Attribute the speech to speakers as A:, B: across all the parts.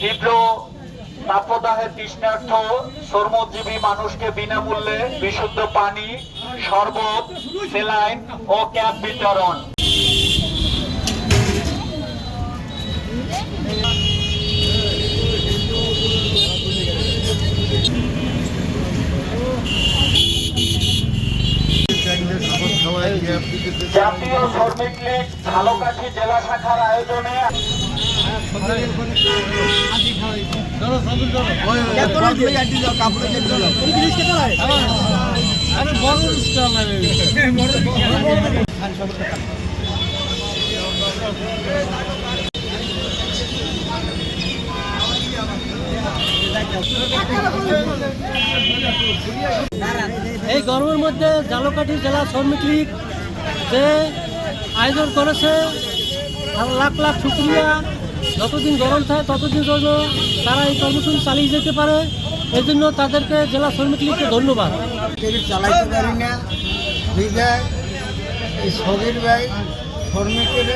A: তীব্র শ্রমজীবী মানুষকে বিনামূল্যে বিশুদ্ধ পানি, শরবত সেলাইন ও বিতরণ। জাতীয় শ্রমিক লীগ ঝালকাঠি জেলা শাখার আয়োজনে
B: এই গরমের মধ্যে জালকাঠি জেলা শ্রমিক লীগ যে আয়োজন করেছে লাখ লাখ শুক্রিয়া। যতদিন গরম থাকে ততদিন জন্য তারা এই কর্মসূচি চালিয়ে যেতে পারে। এই জন্য তাদেরকে জেলা শ্রমিক লীগকে ধন্যবাদ।
C: চালাইতে পারি না। বিদায় এই শরীর ভাই শ্রমিকের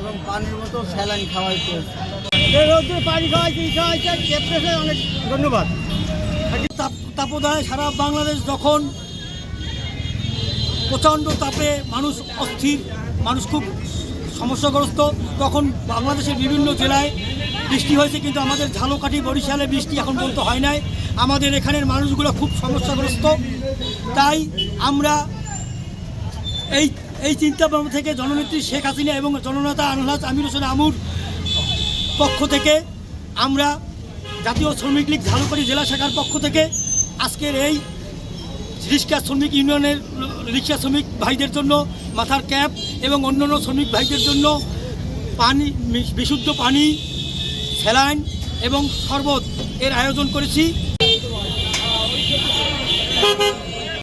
C: এবং পানির মতো স্যালাইন খাওয়াইতে। পানি অনেক ধন্যবাদ। তাপদায় সারা বাংলাদেশ যখন প্রচণ্ড তাপে মানুষ অস্থির মানুষ খুব সমস্যাগ্রস্ত। তখন বাংলাদেশের বিভিন্ন জেলায় বৃষ্টি হয়েছে, কিন্তু আমাদের ঝালকাঠি, বরিশালে বৃষ্টি এখন পর্যন্ত হয় নাই। আমাদের এখানের মানুষগুলো খুব সমস্যাগ্রস্ত। তাই আমরা এই এই চিন্তা ভাবনা থেকে জননেত্রী শেখ হাসিনা এবং জননেতা আনহাজ আমির হোসেন আমুর পক্ষ থেকে আমরা জাতীয় শ্রমিক লীগ ঝালকাঠি জেলা শাখার পক্ষ থেকে আজকের এই রিক্সা শ্রমিক ইউনিয়নের রিক্সা শ্রমিক ভাইদের জন্য মাথার ক্যাপ এবং অন্যান্য শ্রমিক ভাইদের জন্য পানি, বিশুদ্ধ পানি, স্যালাইন এবং শরবত এর আয়োজন করেছি।